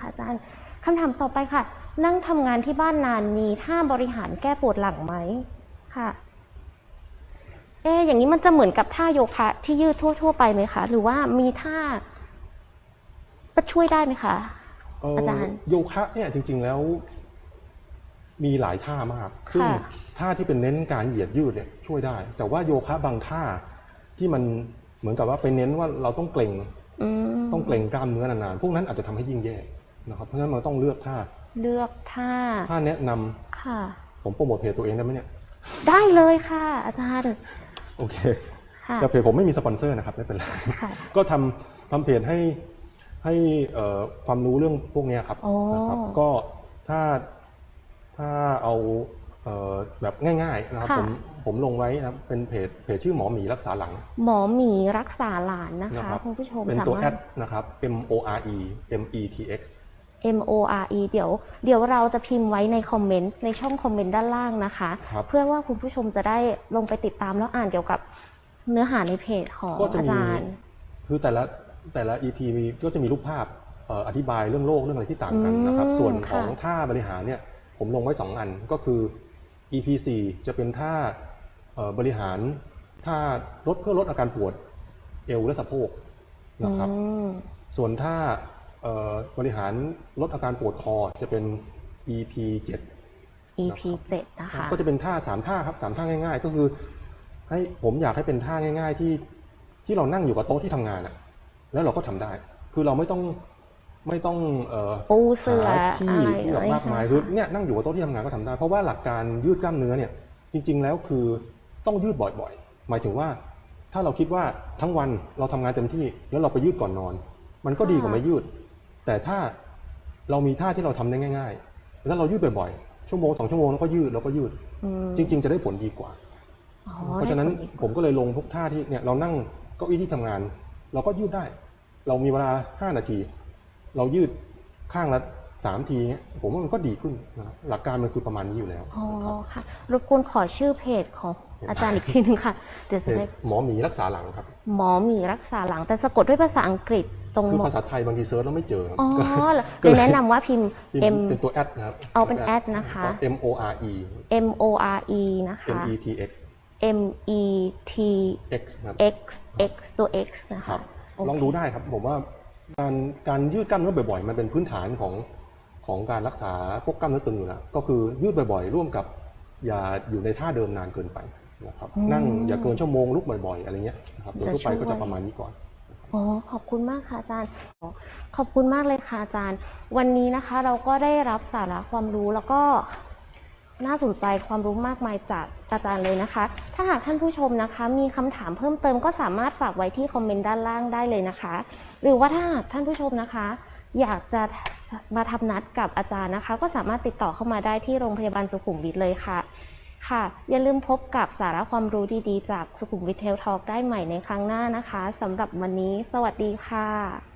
ค่ะอาจารย์คำถามต่อไปค่ะ นั่งทำงานที่บ้านนานมีท่าบริหารแก้ปวดหลังไหมค่ะ เอะอย่างนี้มันจะเหมือนกับท่าโยคะ ที่ยืดทั่ว ๆ ไปไหมคะ หรือว่ามีท่าช่วยได้ไหมคะเอ่ออาจารย์ โยคะเนี่ยจริง ๆแล้ว มีหลายท่ามากซึ่งค่ะท่าที่เป็นเน้นการเหยียดยืดเนี่ยช่วยได้ แต่ว่าโยคะบางท่าที่มันเหมือนกับว่าไปเน้นว่าเราต้องเกร็งอืมต้องเกร็งกล้ามเนื้อนานๆพวกนั้นอาจจะทำให้ยิ่งแย่ นะครับเพราะฉะนั้นเราต้องเลือกท่าเลือกท่าท่าแนะนำค่ะ ผมโปรโมทเพจตัวเองได้ไหมเนี่ยได้เลยค่ะ อาจารย์โอเค ค่ะแต่เพจผมไม่มีสปอนเซอร์นะครับไม่เป็นไร ค่ะ ก็ทำทำเพจให้ให้เอ่อความรู้เรื่องพวกเนี้ยครับอ๋อ นะครับ ก็ถ้าถ้าเอาเอ่อแบบง่ายๆนะครับค่ะ ผมผมลงไว้นะครับเป็นเพจเพจชื่อหมอหมีรักษาหลัง หมอหมีรักษาหลานนะนะคะ ครับ คุณผู้ชมเป็นสาตัวมาแอรถดนะครับ M O R E M E T X M O R E เดี๋ยวเดี๋ยวเราจะพิมพ์ไว้ในคอมเมนต์ในช่องคอมเมนต์ด้านล่างนะคะ ครับเพื่อว่าคุณผู้ชมจะได้ลงไปติดตามแล้วอ่านเกี่ยวกับเนื้อหาในเพจของก็จะอามีจารย์ คือแต่ละแต่ละ EP มีก็จะมีรูปภาพเอ่ออธิบายเรื่องโรคเรื่องอะไรที่ต่างกันนะครับ อืมส่วนของค่ะ ท่าบริหารเนี่ยผมลงไว้ 2 อันก็คือ EP 4จะเป็นท่าเอ่อบริหารท่าลดเพื่อลดอาการปวดเอวและสะโพกนะครับ อืม ส่วนท่าเอ่อ บริหารลดอาการปวดคอจะเป็น EP 7 EP 7นะคะ ก็จะเป็นท่าสามท่าครับสามท่าง่าย ๆ ก็คือให้ผมอยากให้เป็นท่าง่าย ๆ ที่ที่เรานั่งอยู่กับโต๊ะที่ทำงานอะแล้วเราก็ทำได้ คือเราไม่ต้องไม่ต้องเอ่อปูเสือหาที่อะไรที่แบบมากมายใช่ไหคือเนี่ยนั่งอยู่กับโต๊ะที่ทำงานก็ทำได้ เพราะว่าหลักการยืดกล้ามเนื้อเนี่ยจริง ๆ แล้วคือต้องยืดบ่อยๆ หมายถึงว่า ถ้าเราคิดว่าทั้งวันเราทำงานเต็มที่ แล้วเราไปยืดก่อนนอน มันก็ดีกว่าไม่ยืด แต่ถ้าเรามีท่าที่เราทำได้ง่าย ๆ แล้วเรายืดบ่อยๆ ชั่วโมงสองชั่วโมงแล้วก็ยืดแล้วก็ยืดอืมจริง ๆ จะได้ผลดีกว่าอ๋อเพราะฉะนั้นได้ผลดีกผว่ามก็เลยลงทุกท่าที่เนี่ยเรานั่งเก้าอี้ที่ทำงาน เราก็ยืดได้ เรามีเวลาห้านาที เรายืดข้างละสามทีเนี่ยผมว่ามันก็ดีขึ้นนะครับหลักการมันคือประมาณนี้อยู่แล้วอ๋อนะครับค่ะรบกวนขอชื่อเพจของ อาจารย์อีกทีหนึ่งค่ะ เดี๋ยวเพจะจได้หมอหมีรักษาหลังครับ หมอหมีรักษาหลังแต่สะกดด้วยภาษาอังกฤษตรงคือหมอภาษาไทยบางทีเซิร์ชแล้วไม่เจอครับอ๋อก็เหรอก็เลยเลยแนะนำว่าพิมพ์พิม M พ์เป็นตัวแอดนะครับ เอาเป็นแอดนะคะก็ M O R E M O R E นะคะ M E T X M E T X นะครับ X X ตัว X นะครัคะบโเคลองดูได้ครับผมว่าการการยืดกล้ามเนื้อบ่อยๆ มันเป็นพื้นฐานของของการรักษาพวกกล้ามเนื้อตึงอยู่แล้วก็คือยืดบ่อยๆ ร่วมกับอย่าอยู่ในท่าเดิมนานเกินไป นะครับอืมนั่งอย่าเกินชั่วโมงลุกบ่อยๆ อะไรเงี้ยนะครับโดยจะทั่วไปช่วยก็จะประมาณนี้ก่อนอ๋อขอบคุณมากค่ะอาจารย์ ขอบคุณมากเลยค่ะอาจารย์ วันนี้นะคะเราก็ได้รับสาระความรู้แล้วก็น่าสนใจความรู้มากมายจากอาจารย์เลยนะคะ ถ้าหากท่านผู้ชมนะคะ มีคำถามเพิ่มเติมก็สามารถฝากไว้ที่คอมเมนต์ด้านล่างได้เลยนะคะ หรือว่าถ้าหากท่านผู้ชมนะคะ อยากจะมาทำนัดกับอาจารย์นะคะ ก็สามารถติดต่อเข้ามาได้ที่โรงพยาบาลสุขุมวิทเลยค่ะ ค่ะ อย่าลืมพบกับสาระความรู้ดีๆ จากสุขุมวิทเทลทอกได้ใหม่ในครั้งหน้านะคะสำหรับวันนี้ สวัสดีค่ะ